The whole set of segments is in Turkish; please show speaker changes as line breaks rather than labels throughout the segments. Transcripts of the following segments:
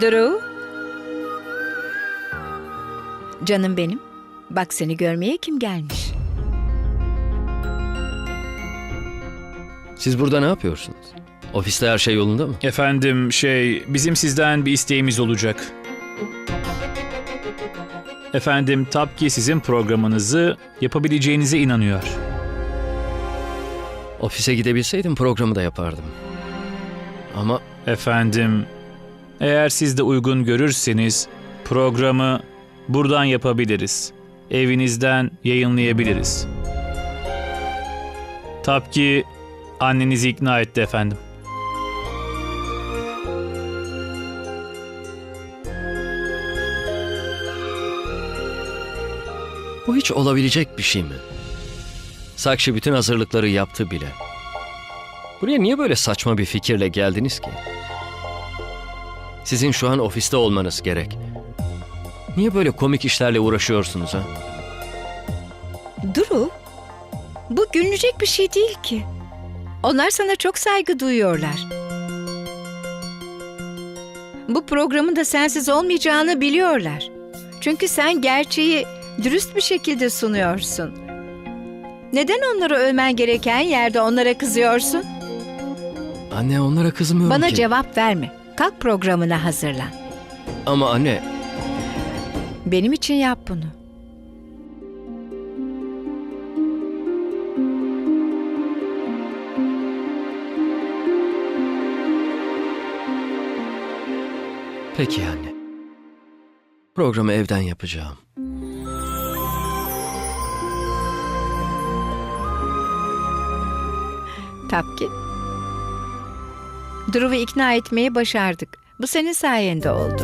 Duru. Canım benim. Bak seni görmeye kim gelmiş?
Siz burada ne yapıyorsunuz? Ofiste her şey yolunda mı?
Efendim şey bizim sizden bir isteğimiz olacak. Efendim Tapki sizin programınızı yapabileceğinize inanıyor.
Ofise gidebilseydim programı da yapardım. Ama
Efendim eğer siz de uygun görürseniz programı buradan yapabiliriz. Evinizden yayınlayabiliriz. Tapki annenizi ikna etti efendim.
bu hiç olabilecek bir şey mi? Sakşı bütün hazırlıkları yaptı bile. Buraya niye böyle saçma bir fikirle geldiniz ki? Sizin şu an ofiste olmanız gerek. Niye böyle komik işlerle uğraşıyorsunuz ha?
Duru. Bu gülünecek bir şey değil ki. Onlar sana çok saygı duyuyorlar. Bu programın da sensiz olmayacağını biliyorlar. Çünkü sen gerçeği dürüst bir şekilde sunuyorsun. Neden onları ölmen gereken yerde onlara kızıyorsun?
Anne onlara kızmıyorum
Bana
ki.
cevap verme. Kalk programına hazırlan.
Ama anne
Benim için yap bunu.
peki anne. Programı evden yapacağım.
Tapki. Drew'u ikna etmeyi başardık. Bu senin sayende oldu.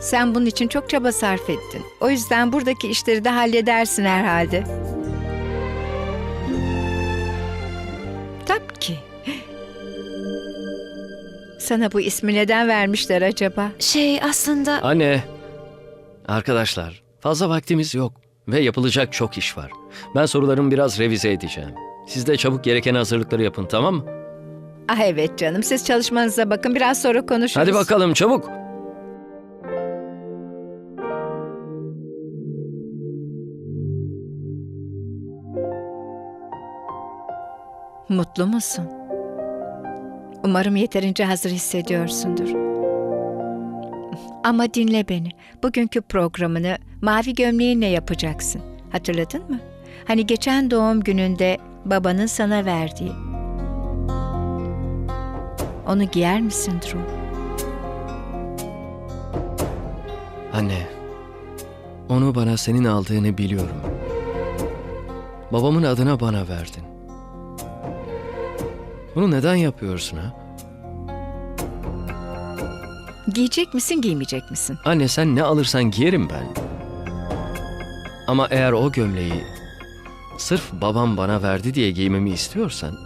Sen bunun için çok çaba sarf ettin. O yüzden buradaki işleri de halledersin herhalde. Tapki. Sana bu ismi neden vermişler acaba?
Şey aslında
Anne. Arkadaşlar fazla vaktimiz yok ve yapılacak çok iş var. Ben sorularımı biraz revize edeceğim. Siz de çabuk gereken hazırlıkları yapın tamam mı?
Ah evet canım siz çalışmanıza bakın biraz sonra konuşuruz.
Hadi bakalım çabuk.
Mutlu musun? Umarım yeterince hazır hissediyorsundur. Ama dinle beni. Bugünkü programını mavi gömleğinle yapacaksın. Hatırladın mı? Hani geçen doğum gününde babanın sana verdiği. Onu giyer misin Drew?
Anne. Onu bana senin aldığını biliyorum. Babamın adına bana verdin. Bunu neden yapıyorsun ha?
Giyecek misin, giymeyecek misin?
Anne sen ne alırsan giyerim ben. Ama eğer o gömleği sırf babam bana verdi diye giymemi istiyorsan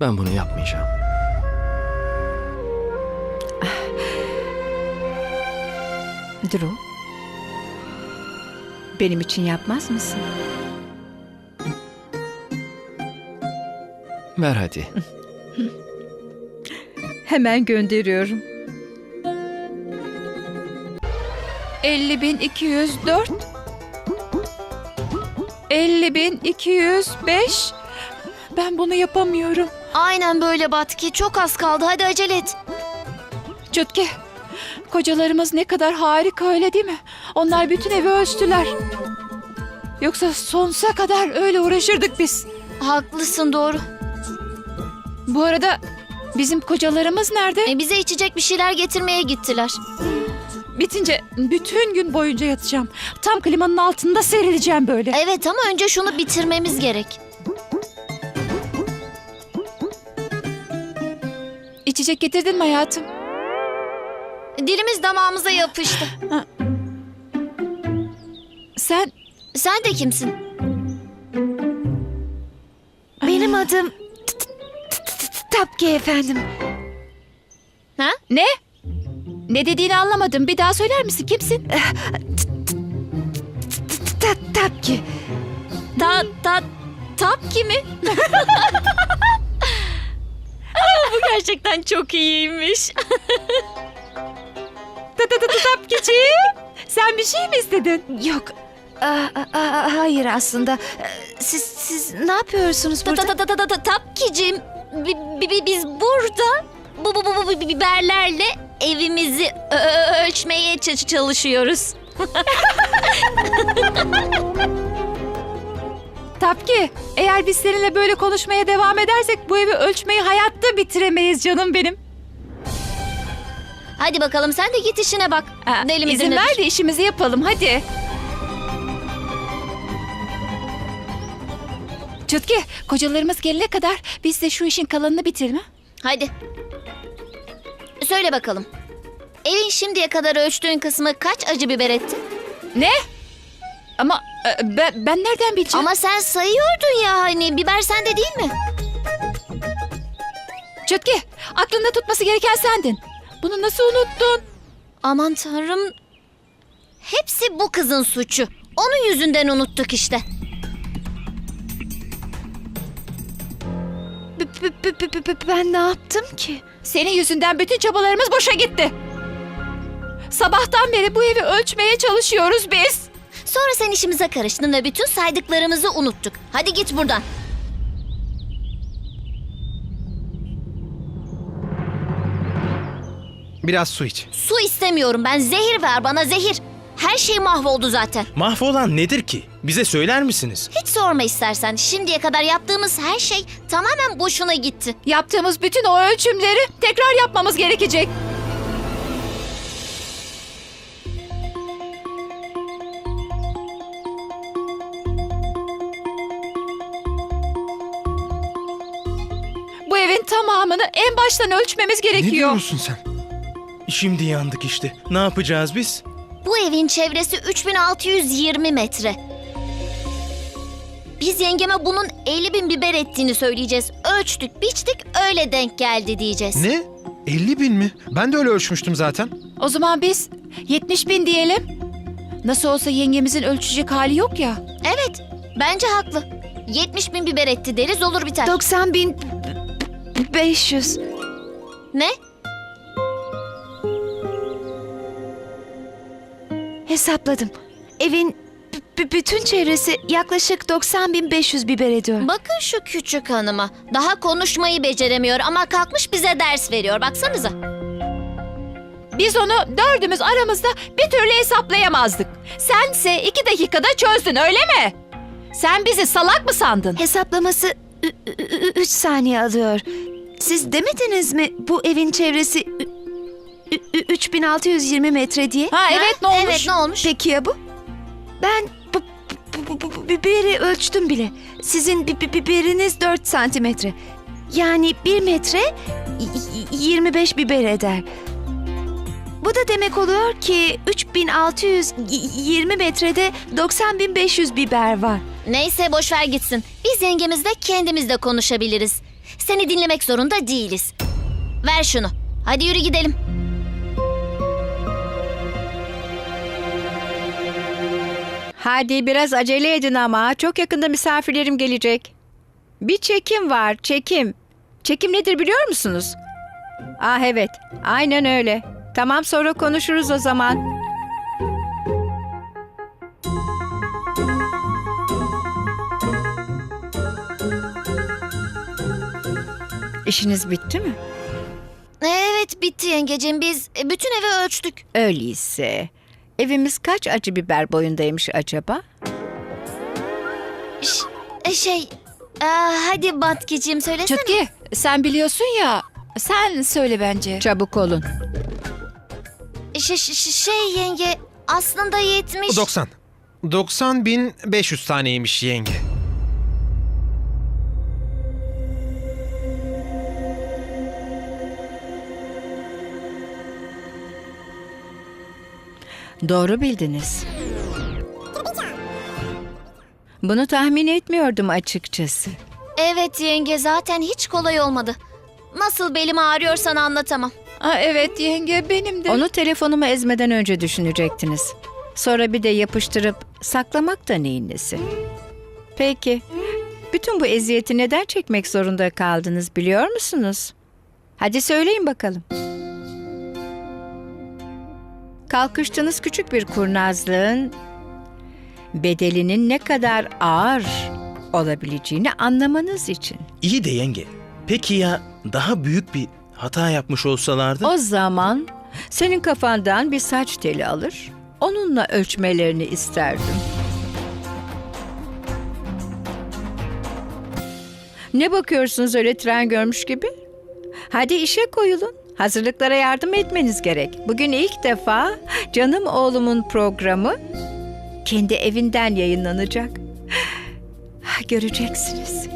ben bunu yapmayacağım.
Drew? Benim için yapmaz mısın?
Ver hadi.
Hemen gönderiyorum.
50.204 50.205 Ben bunu yapamıyorum.
Aynen böyle Batki. Çok az kaldı. Hadi acele et.
Çötke. Kocalarımız ne kadar harika öyle değil mi? Onlar bütün evi ölçtüler. Yoksa sonsuza kadar öyle uğraşırdık biz.
Haklısın doğru.
Bu arada bizim kocalarımız nerede?
E, bize içecek bir şeyler getirmeye gittiler.
Bitince bütün gün boyunca yatacağım. Tam klimanın altında serileceğim böyle.
Evet ama önce şunu bitirmemiz gerek.
İçecek getirdin mi hayatım?
Dilimiz damağımıza yapıştı.
Sen
Sen de kimsin?
benim adım Tapki efendim.
Ha?
Ne? Ne dediğini anlamadım. Bir daha söyler misin? Kimsin? Tapki.
Ta ta Tapki mi? gerçekten çok iyiymiş.
Tapkici sen bir şey mi istedin?
Yok. Aa, aa, hayır aslında. Ee, Siz siz ne yapıyorsunuz
Ta
burada?
ta ta ta ta ta Tapkicim, bi- bi- bi- biz burada bu bu bu bu bu biberlerle evimizi ölçmeye çalışıyoruz.
Tapki eğer biz seninle böyle konuşmaya devam edersek bu evi ölçmeyi hayatta bitiremeyiz canım benim.
Hadi bakalım sen de git işine bak.
Aa, İzin
nedir?
ver de işimizi yapalım hadi. Çutki kocalarımız gelene kadar biz de şu işin kalanını bitirelim ha?
Hadi. Söyle bakalım. Evin şimdiye kadar ölçtüğün kısmı kaç acı biber etti?
Ne? Ama e, ben, ben nereden bileceğim?
Ama sen sayıyordun ya hani biber sende değil mi?
Çutki aklında tutması gereken sendin. Bunu nasıl unuttun?
Aman tanrım. Hepsi bu kızın suçu. Onun yüzünden unuttuk işte.
B- b- b- b- b- Ben ne yaptım ki?
Senin yüzünden bütün çabalarımız boşa gitti. Sabahtan beri bu evi ölçmeye çalışıyoruz biz.
Sonra sen işimize karıştın ve bütün saydıklarımızı unuttuk. Hadi git buradan.
Biraz su iç.
Su istemiyorum ben. Zehir ver bana zehir. Her şey mahvoldu zaten.
Mahvolan nedir ki? Bize söyler misiniz?
Hiç sorma istersen. Şimdiye kadar yaptığımız her şey tamamen boşuna gitti.
Yaptığımız bütün o ölçümleri tekrar yapmamız gerekecek. Bu evin tamamını en baştan ölçmemiz
Ne
gerekiyor.
diyorsun sen? Şimdi yandık işte. Ne yapacağız biz?
Bu evin çevresi 3620 metre. Biz yengeme bunun 50 bin biber ettiğini söyleyeceğiz. Ölçtük, biçtik, öyle denk geldi diyeceğiz.
Ne? 50 bin mi? Ben de öyle ölçmüştüm zaten.
O zaman biz 70 bin diyelim. Nasıl olsa yengemizin ölçecek hali yok ya.
Evet, bence haklı. 70 bin biber etti deriz olur biter.
90 bin 500.
ne?
Hesapladım. Evin bütün çevresi yaklaşık 90 bin 500 biber ediyor.
Bakın şu küçük hanıma. Daha konuşmayı beceremiyor ama kalkmış bize ders veriyor. Baksanıza.
Biz onu dördümüz aramızda bir türlü hesaplayamazdık. Sense iki dakikada çözdün öyle mi? Sen bizi salak mı sandın?
Hesaplaması 3 saniye alıyor. Siz demediniz mi bu evin çevresi ü- ü- ü- 3620 metre diye?
Ha evet ne olmuş?
Evet ne olmuş?
Peki ya bu? Ben bu, bu, bu, bu- bu biberi ölçtüm bile. Sizin bi- bi- biberiniz 4 santimetre. Yani 1 metre y- y- 25 biber eder. Bu da demek oluyor ki 3620 metrede 90.500 biber var.
Neyse boş ver gitsin. Biz yengemizle kendimiz de konuşabiliriz. Seni dinlemek zorunda değiliz. Ver şunu. Hadi yürü gidelim.
Hadi biraz acele edin ama çok yakında misafirlerim gelecek. Bir çekim var, çekim. Çekim nedir biliyor musunuz? Ah evet, aynen öyle. Tamam sonra konuşuruz o zaman. İşiniz bitti mi?
Evet bitti yengecim. Biz bütün evi ölçtük.
Öyleyse evimiz kaç acı biber boyundaymış acaba?
Ş- e, şey... aa, hadi Batkiciğim söylesene.
Çutki sen biliyorsun ya. Sen söyle bence.
Çabuk olun.
Ş- ş- ş- şey yenge aslında 70...
90. 90 bin 500 taneymiş yenge.
Doğru bildiniz. Bunu tahmin etmiyordum açıkçası.
Evet yenge zaten hiç kolay olmadı. Nasıl belim ağrıyorsan anlatamam.
Ha, evet yenge benim de.
Onu telefonumu ezmeden önce düşünecektiniz. Sonra bir de yapıştırıp saklamak da neyin nesi? Peki, bütün bu eziyeti neden çekmek zorunda kaldınız biliyor musunuz? Hadi söyleyin bakalım. Kalkıştığınız küçük bir kurnazlığın bedelinin ne kadar ağır olabileceğini anlamanız için.
İyi de yenge. Peki ya daha büyük bir hata yapmış olsalardı?
O zaman senin kafandan bir saç teli alır, onunla ölçmelerini isterdim. Ne bakıyorsunuz öyle tren görmüş gibi? Hadi işe koyulun. Hazırlıklara yardım etmeniz gerek. Bugün ilk defa Canım Oğlumun programı kendi evinden yayınlanacak. Göreceksiniz.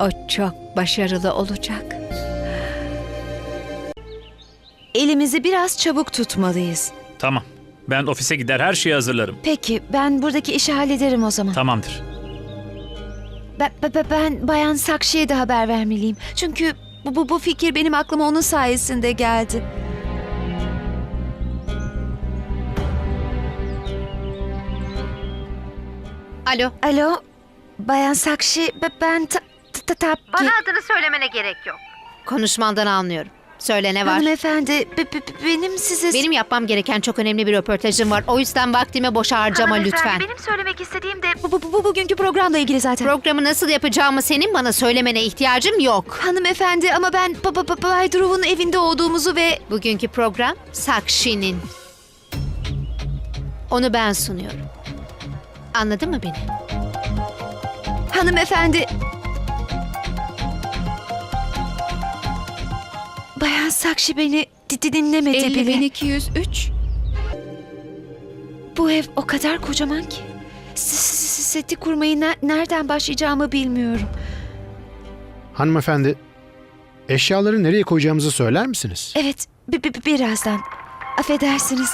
O çok başarılı olacak.
Elimizi biraz çabuk tutmalıyız.
Tamam. Ben ofise gider her şeyi hazırlarım.
Peki ben buradaki işi hallederim o zaman.
Tamamdır.
Ben, ben, ben Bayan Sakşi'ye de haber vermeliyim. Çünkü bu, bu, bu fikir benim aklıma onun sayesinde geldi.
Alo.
Alo Bayan Sakşi be- ben ta, ta, ta, ta-
Bana adını söylemene gerek yok. Konuşmandan anlıyorum. Söyle ne var?
Hanımefendi be- be- benim size...
Benim yapmam gereken çok önemli bir röportajım var. O yüzden vaktimi boşa harcama lütfen.
Benim söylemek istediğim de bu, bu, bu bugünkü programla ilgili zaten.
Programı nasıl yapacağımı senin bana söylemene ihtiyacım yok.
Hanımefendi ama ben ba- ba- ba- Bay evinde olduğumuzu ve
Bugünkü program Sakşi'nin. Onu ben sunuyorum. Anladın mı beni?
hanımefendi... Bayan Sakşi beni di- di- dinlemedi bile.
50203
Bu ev o kadar kocaman ki. S- s- Seti kurmayı ne- nereden başlayacağımı bilmiyorum.
Hanımefendi, eşyaları nereye koyacağımızı söyler misiniz?
Evet, bi- bi- birazdan. Affedersiniz.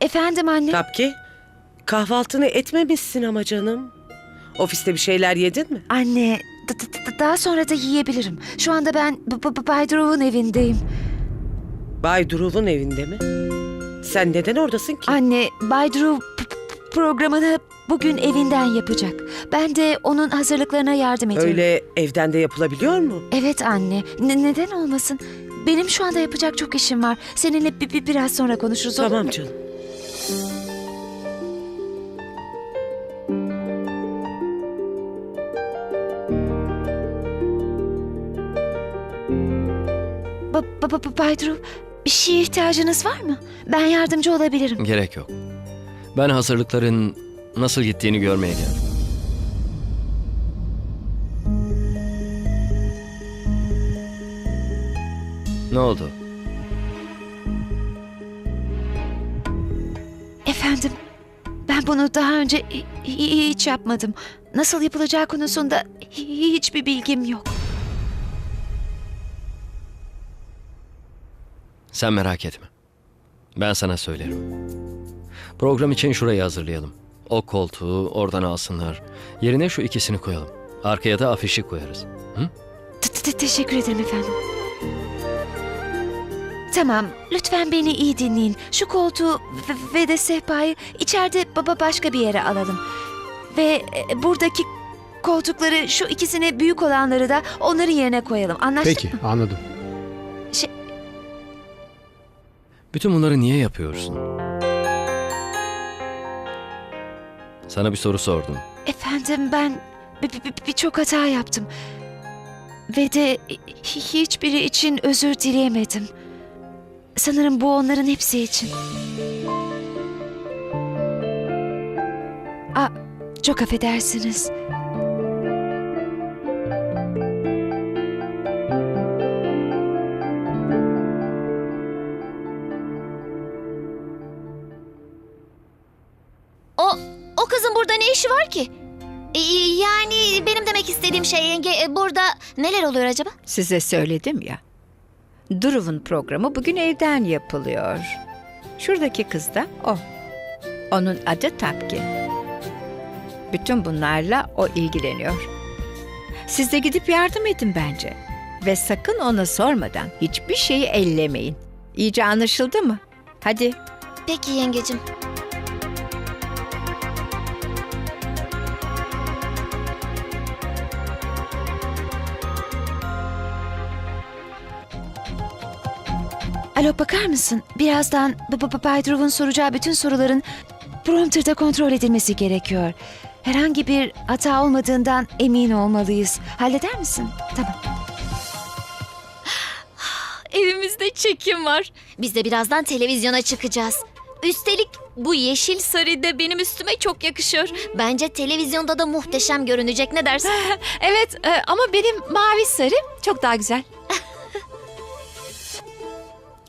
Efendim anne.
Tapki, kahvaltını etmemişsin ama canım. Ofiste bir şeyler yedin mi?
Anne, daha sonra da yiyebilirim. Şu anda ben B- B- Bay Drew'un evindeyim.
Bay Durul'un evinde mi? Sen neden oradasın ki?
Anne, Bay Drew p- p- programını bugün evinden yapacak. Ben de onun hazırlıklarına yardım ediyorum.
Öyle evden de yapılabiliyor mu?
Evet anne. Ne- neden olmasın? Benim şu anda yapacak çok işim var. Seninle bi- bi- biraz sonra konuşuruz olur
Tamam
mu?
canım.
Ba- ba- ba- Bay Drew, bir şeye ihtiyacınız var mı? Ben yardımcı olabilirim.
Gerek yok. Ben hazırlıkların nasıl gittiğini görmeye geldim. Ne oldu?
Efendim, ben bunu daha önce hi- hi- hiç yapmadım. Nasıl yapılacağı konusunda hi- hiçbir bilgim yok.
Sen merak etme. Ben sana söylerim. Program için şurayı hazırlayalım. O koltuğu oradan alsınlar. Yerine şu ikisini koyalım. Arkaya da afişi koyarız.
Te- te- Teşekkür ederim efendim. Tamam, lütfen beni iyi dinleyin. Şu koltuğu ve- ve de sehpayı içeride baba başka bir yere alalım. Ve e, buradaki koltukları, şu ikisini büyük olanları da onların yerine koyalım. Anlaştık
Peki,
mı?
anladım.
Bütün bunları niye yapıyorsun? Sana bir soru sordum.
Efendim ben bi- bi- bi- birçok hata yaptım. Ve de hi- hiçbiri için özür dileyemedim. Sanırım bu onların hepsi için. Aa, çok affedersiniz.
İşi var ki? Ee, Yani benim demek istediğim şey yenge e, burada neler oluyor acaba?
Size söyledim ya. Drew'un programı bugün evden yapılıyor. Şuradaki kız da o. Onun adı Tapki. Bütün bunlarla o ilgileniyor. Siz de gidip yardım edin bence. Ve sakın ona sormadan hiçbir şeyi ellemeyin. İyice anlaşıldı mı? Hadi
Peki yengecim.
Alo bakar mısın? Birazdan Bay Dhruv'un soracağı bütün soruların prompterda kontrol edilmesi gerekiyor. Herhangi bir hata olmadığından emin olmalıyız. Halleder misin? Tamam.
Evimizde çekim var. Biz de birazdan televizyona çıkacağız. Üstelik bu yeşil sarı da benim üstüme çok yakışıyor. Bence televizyonda da muhteşem görünecek. Ne dersin?
Evet e, ama benim mavi sarı çok daha güzel.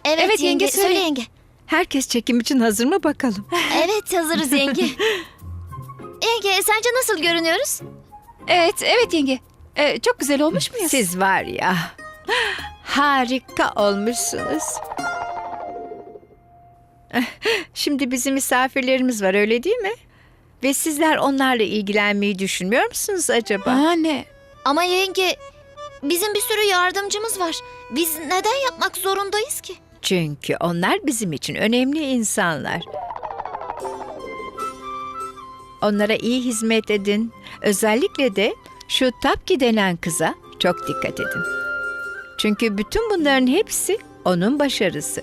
Evet,
Evet,
yenge,
yenge,
söyle
söyle.
yenge.
Herkes çekim için hazır mı bakalım?
Evet hazırız yenge. yenge sence nasıl görünüyoruz?
Evet, evet yenge. E, çok güzel olmuş muyuz?
Siz var ya harika olmuşsunuz. Şimdi bizim misafirlerimiz var öyle değil mi? Ve sizler onlarla ilgilenmeyi düşünmüyor musunuz acaba?
Anne.
Ama yenge bizim bir sürü yardımcımız var. Biz neden yapmak zorundayız ki?
Çünkü onlar bizim için önemli insanlar. Onlara iyi hizmet edin. Özellikle de şu Tapki denen kıza çok dikkat edin. Çünkü bütün bunların hepsi onun başarısı.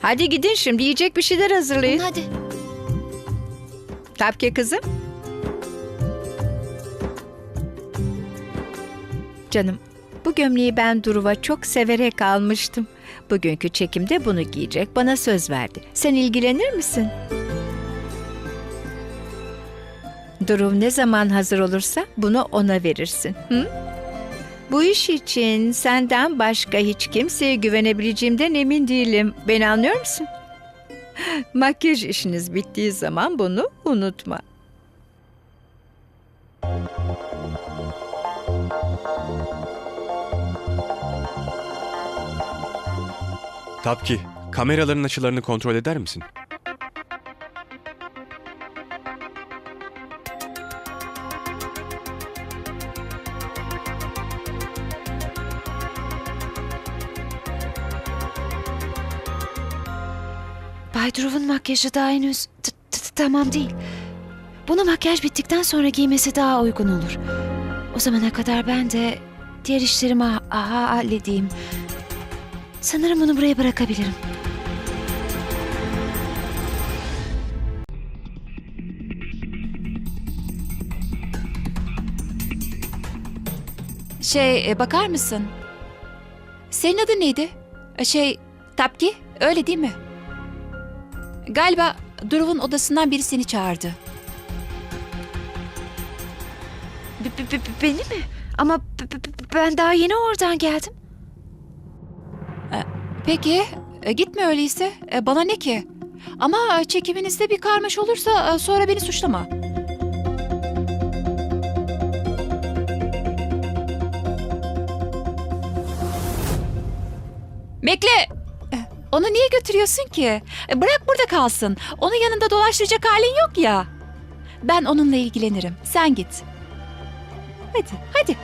Hadi gidin şimdi yiyecek bir şeyler hazırlayın.
Hadi.
Tapki kızım. Canım, bu gömleği ben Duruv'a çok severek almıştım. Bugünkü çekimde bunu giyecek, bana söz verdi. Sen ilgilenir misin? Durum ne zaman hazır olursa bunu ona verirsin. Hı? Bu iş için senden başka hiç kimseye güvenebileceğimden emin değilim. Beni anlıyor musun? Makyaj işiniz bittiği zaman bunu unutma.
Tapki, kameraların açılarını kontrol eder misin?
Bay Dhruv'un makyajı daha henüz tamam değil. Bunu makyaj bittikten sonra giymesi daha uygun olur. O zamana kadar ben de diğer işlerimi ha- ha- halledeyim. Sanırım bunu buraya bırakabilirim.
Şey, e, bakar mısın? Senin adın neydi? E, Şey, Tapki, öyle değil mi? Galiba Duruv'un odasından biri seni çağırdı.
B- b- b- beni mi? Ama b- b- b- ben daha yeni oradan geldim.
Peki, e, gitme öyleyse. E, bana ne ki? Ama e, çekiminizde bir karmaş olursa e, sonra beni suçlama. Bekle. E, Onu niye götürüyorsun ki? E, Bırak burada kalsın. Onun yanında dolaştıracak halin yok ya. Ben onunla ilgilenirim. Sen git. Hadi, hadi.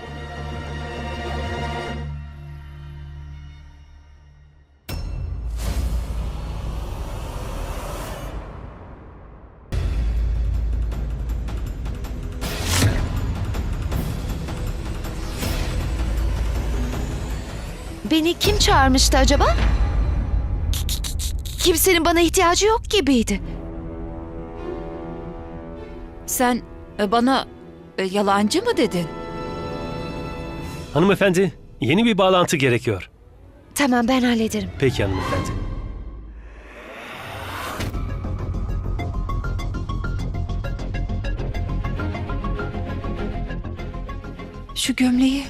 Beni kim çağırmıştı acaba? Kimsenin bana ihtiyacı yok gibiydi.
Sen e, bana e, yalancı mı dedin?
Hanımefendi, yeni bir bağlantı gerekiyor.
Tamam ben hallederim.
Peki hanımefendi.
Şu gömleği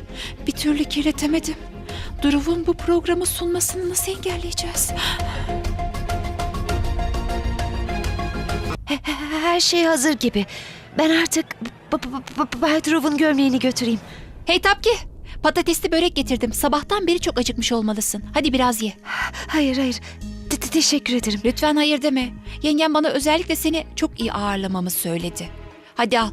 bir türlü kirletemedim. Duruv'un bu programı sunmasını nasıl engelleyeceğiz?
He- he- Her şey hazır gibi. Ben artık Bay Dhruv'un gömleğini götüreyim.
Hey Tapki, patatesli börek getirdim. Sabahtan beri çok acıkmış olmalısın. Hadi biraz ye.
Hayır hayır. Te- te- teşekkür ederim.
Lütfen hayır deme. Yengem bana özellikle seni çok iyi ağırlamamı söyledi. Hadi al.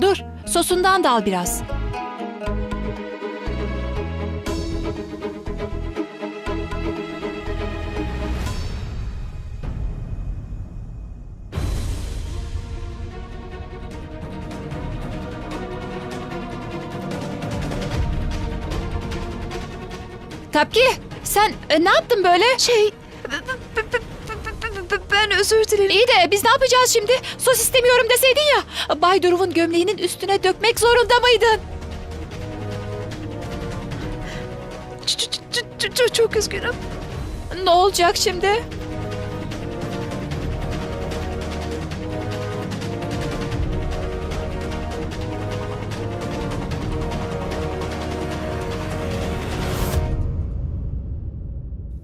Dur, sosundan da al biraz. Tapki, sen e, ne yaptın böyle?
Şey, özür dilerim.
İyi de biz ne yapacağız şimdi? Sos istemiyorum deseydin ya. Bay Duruv'un gömleğinin üstüne dökmek zorunda mıydın?
Ç- ç- ç- ç- ç- Çok üzgünüm.
Ne olacak şimdi?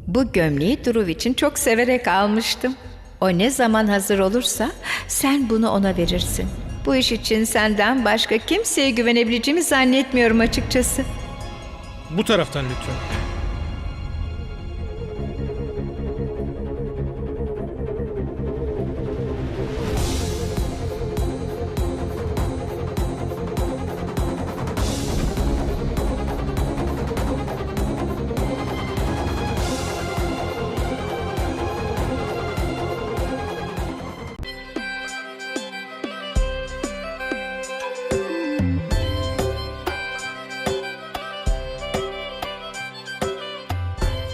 Bu gömleği Duruv için çok severek almıştım. O ne zaman hazır olursa sen bunu ona verirsin. Bu iş için senden başka kimseye güvenebileceğimi zannetmiyorum açıkçası.
Bu taraftan lütfen.